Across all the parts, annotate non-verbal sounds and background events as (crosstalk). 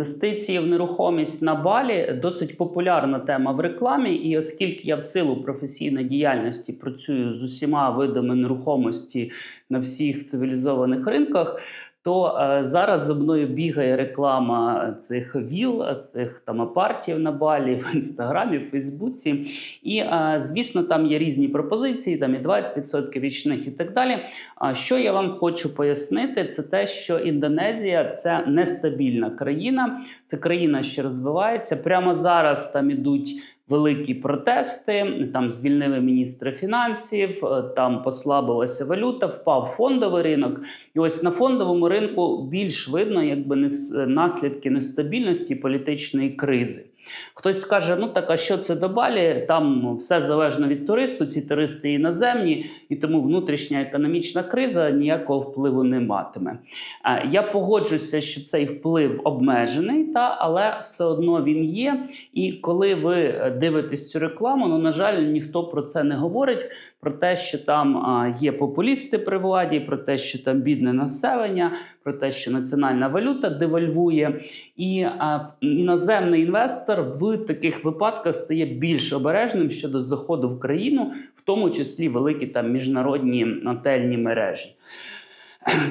Інвестиції в нерухомість на Балі досить популярна тема в рекламі, і оскільки я в силу професійної діяльності працюю з усіма видами нерухомості на всіх цивілізованих ринках. То е, зараз за мною бігає реклама цих віл, цих там апартів на балі (laughs) в інстаграмі, в Фейсбуці. І е, звісно, там є різні пропозиції, там і 20% річних і так далі. А що я вам хочу пояснити, це те, що Індонезія це нестабільна країна, це країна, що розвивається. Прямо зараз там ідуть. Великі протести, там звільнили міністра фінансів, е, там послабилася валюта, впав фондовий ринок. І ось на фондовому ринку більш видно, якби наслідки нестабільності політичної кризи. Хтось скаже: ну так, а що це до Балі? Там все залежно від туристу, ці туристи іноземні, і тому внутрішня економічна криза ніякого впливу не матиме. Е, Я погоджуся, що цей вплив обмежений, та але все одно він є. І коли ви е, дивитесь цю рекламу, ну на жаль, ніхто про це не говорить. Про те, що там є популісти при владі, про те, що там бідне населення, про те, що національна валюта девальвує, і іноземний інвестор в таких випадках стає більш обережним щодо заходу в країну, в тому числі великі там міжнародні готельні мережі.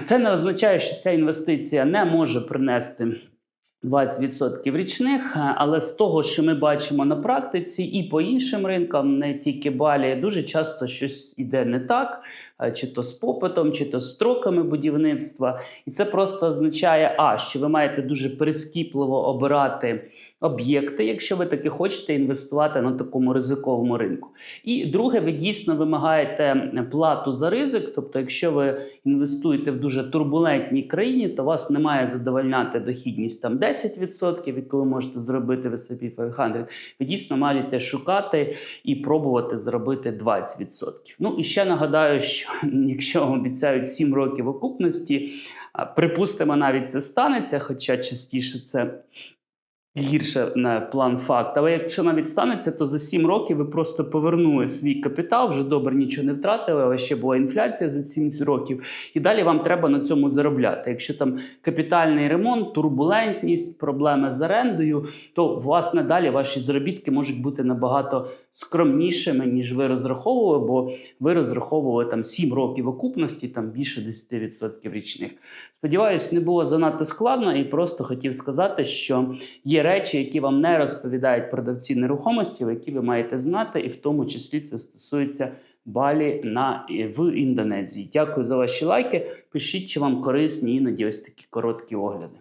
Це не означає, що ця інвестиція не може принести 20% річних, але з того, що ми бачимо на практиці, і по іншим ринкам, не тільки Балі, дуже часто щось іде не так, чи то з попитом, чи то з строками будівництва. І це просто означає, а що ви маєте дуже прискіпливо обирати об'єкти, якщо ви таки хочете інвестувати на такому ризиковому ринку. І друге, ви дійсно вимагаєте плату за ризик. Тобто, якщо ви інвестуєте в дуже турбулентній країні, то вас не має задовольняти дохідність там 10%, яку ви можете зробити в S&P 500. Ви дійсно маєте шукати і пробувати зробити 20%. Ну і ще нагадаю, що (laughs) якщо вам обіцяють 7 років окупності, припустимо, навіть це станеться, хоча частіше це гірше на план факт. Але якщо навіть станеться, то за 7 років ви просто повернули свій капітал, вже добре нічого не втратили, але ще була інфляція за 7 років. І далі вам треба на цьому заробляти. Якщо там капітальний ремонт, турбулентність, проблеми з орендою, то власне далі ваші заробітки можуть бути набагато скромнішими, ніж ви розраховували, бо ви розраховували там 7 років окупності, там більше 10% річних. Сподіваюсь, не було занадто складно і просто хотів сказати, що є речі, які вам не розповідають продавці нерухомості, які ви маєте знати, і в тому числі це стосується Балі на в Індонезії. Дякую за ваші лайки. Пишіть, чи вам корисні іноді ось такі короткі огляди.